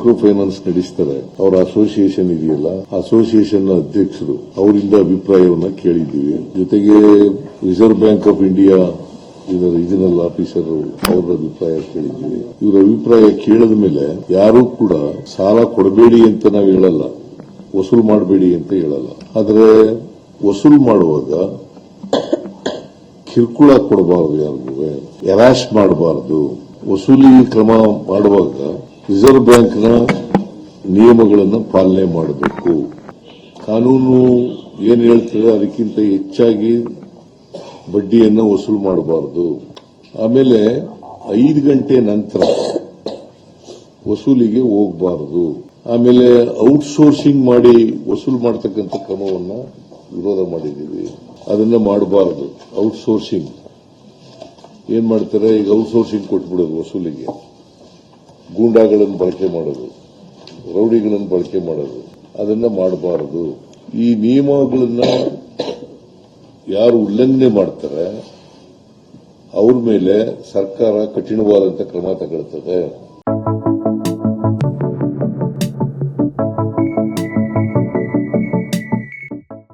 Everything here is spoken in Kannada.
ಮೈಕ್ರೋ ಫೈನಾನ್ಸ್ ನಡೆಸ್ತಾರೆ. ಅವರ ಅಸೋಸಿಯೇಷನ್ ಇದೆಯಲ್ಲ ಅಸೋಸಿಯೇಷನ್ ಅಧ್ಯಕ್ಷರು, ಅವರಿಂದ ಅಭಿಪ್ರಾಯವನ್ನ ಕೇಳಿದ್ದೀವಿ. ಜೊತೆಗೆ ರಿಸರ್ವ್ ಬ್ಯಾಂಕ್ ಆಫ್ ಇಂಡಿಯಾ ಇದರ ರೀಜನಲ್ ಆಫೀಸರ್ ಅವರ ಅಭಿಪ್ರಾಯ ಕೇಳಿದ್ದೀವಿ. ಇವರ ಅಭಿಪ್ರಾಯ ಕೇಳಿದ ಮೇಲೆ ಯಾರೂ ಕೂಡ ಸಾಲ ಕೊಡಬೇಡಿ ಅಂತ ನಾವು ಹೇಳಲ್ಲ. ವಸೂಲ್ ಮಾಡಬೇಡಿ ಅಂತ ಹೇಳಲ್ಲ. ಆದರೆ ವಸೂಲ್ ಮಾಡುವಾಗ ಕಿರುಕುಳ ಕೊಡಬಾರದು ಯಾರಿಗೂ ಎರಾಶ್ ಮಾಡಬಾರದು. ವಸೂಲಿ ಕ್ರಮ ಮಾಡುವಾಗ ರಿಸರ್ವ್ ಬ್ಯಾಂಕ್ನ ನಿಯಮಗಳನ್ನು ಪಾಲನೆ ಮಾಡಬೇಕು. ಕಾನೂನು ಏನು ಹೇಳ್ತದೆ, ಅದಕ್ಕಿಂತ ಹೆಚ್ಚಾಗಿ ಬಡ್ಡಿಯನ್ನು ವಸೂಲು ಮಾಡಬಾರದು. ಆಮೇಲೆ ಐದು ಗಂಟೆ ನಂತರ ವಸೂಲಿಗೆ ಹೋಗಬಾರದು. ಆಮೇಲೆ ಔಟ್ಸೋರ್ಸಿಂಗ್ ಮಾಡಿ ವಸೂಲು ಮಾಡತಕ್ಕಂಥ ಕ್ರಮವನ್ನು ವಿರೋಧ ಮಾಡಿದ್ದೀವಿ. ಅದನ್ನ ಮಾಡಬಾರದು, ಔಟ್ಸೋರ್ಸಿಂಗ್. ಏನ್ ಮಾಡ್ತಾರೆ, ಈಗ ಔಟ್ಸೋರ್ಸಿಂಗ್ ಕೊಟ್ಬಿಡೋದು ವಸೂಲಿಗೆ. ಗೂಂಡಾಗಳನ್ನು ಬಳಕೆ ಮಾಡೋದು, ರೌಡಿಗಳನ್ನು ಬಳಕೆ ಮಾಡೋದು, ಅದನ್ನ ಮಾಡಬಾರದು. ಈ ನಿಯಮಗಳನ್ನ ಯಾರು ಉಲ್ಲಂಘನೆ ಮಾಡ್ತಾರೆ, ಅವ್ರ ಮೇಲೆ ಸರ್ಕಾರ ಕಠಿಣವಾದಂತ ಕ್ರಮ ತಗೊಳ್ತದೆ.